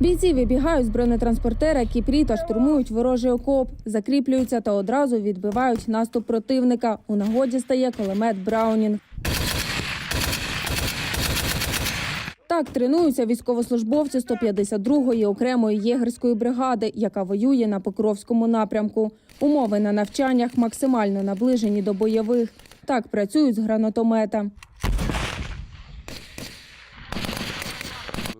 Бійці вибігають з бронетранспортера Кіпрі та штурмують ворожий окоп, закріплюються та одразу відбивають наступ противника. У нагоді стає кулемет Браунінг. Так тренуються військовослужбовці 152-ї окремої єгерської бригади, яка воює на Покровському напрямку. Умови на навчаннях максимально наближені до бойових. Так працюють з гранатомета.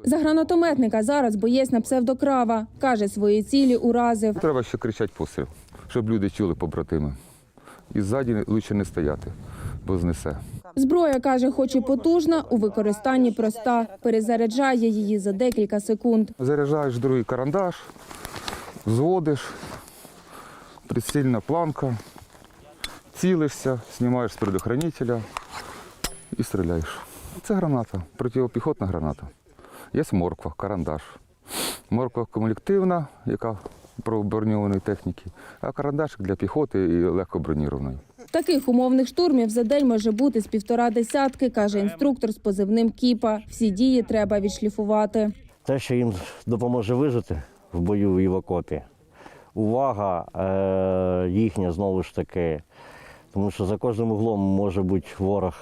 За гранатометника зараз боєць на псевдокрава. Каже, свої цілі уразив. Треба ще кричати постріл, щоб люди чули побратими. І ззаді краще не стояти, бо знесе. Зброя, каже, хоч і потужна, у використанні проста. Перезаряджає її за декілька секунд. Заряджаєш другий карандаш, зводиш, прицільна планка, цілишся, знімаєш з предохранителя і стріляєш. Це граната, протипіхотна граната. Є морква, карандаш. Морква кумулятивна, яка про броньованої техніки, а карандашик для піхоти і легкобронірованої. Таких умовних штурмів за день може бути з півтора десятки, каже інструктор з позивним Кіпа. Всі дії треба відшліфувати. Те, що їм допоможе вижити в бою і в окопі. Увага е, їхня знову ж таки, тому що за кожним углом може бути ворог.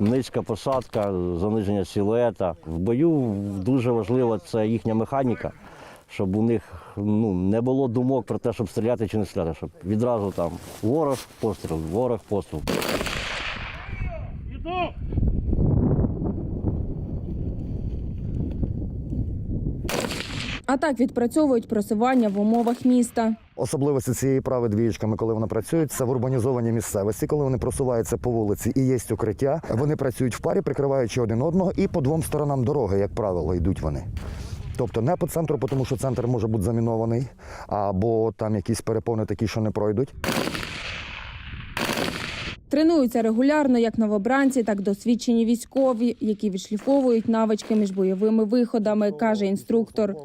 Низька посадка, заниження силуета. В бою дуже важлива це їхня механіка, щоб у них ну, не було думок про те, щоб стріляти чи не стріляти, щоб відразу там ворог постріл, ворог постріл. А так відпрацьовують просування в умовах міста. Особливості цієї прави двієчками, коли вони працюють, це в урбанізованій місцевості, коли вони просуваються по вулиці і є укриття. Вони працюють в парі, прикриваючи один одного, і по двом сторонам дороги, як правило, йдуть вони. Тобто не по центру, тому що центр може бути замінований, або там якісь перепони такі, що не пройдуть. Тренуються регулярно як новобранці, так досвідчені військові, які відшліфовують навички між бойовими виходами, каже інструктор.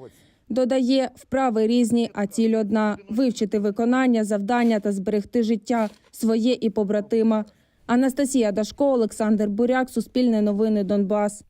Додає, вправи різні, а ціль одна вивчити виконання, завдання та зберегти життя своє і побратима. Анастасія Дашко, Олександр Буряк, Суспільне новини Донбас.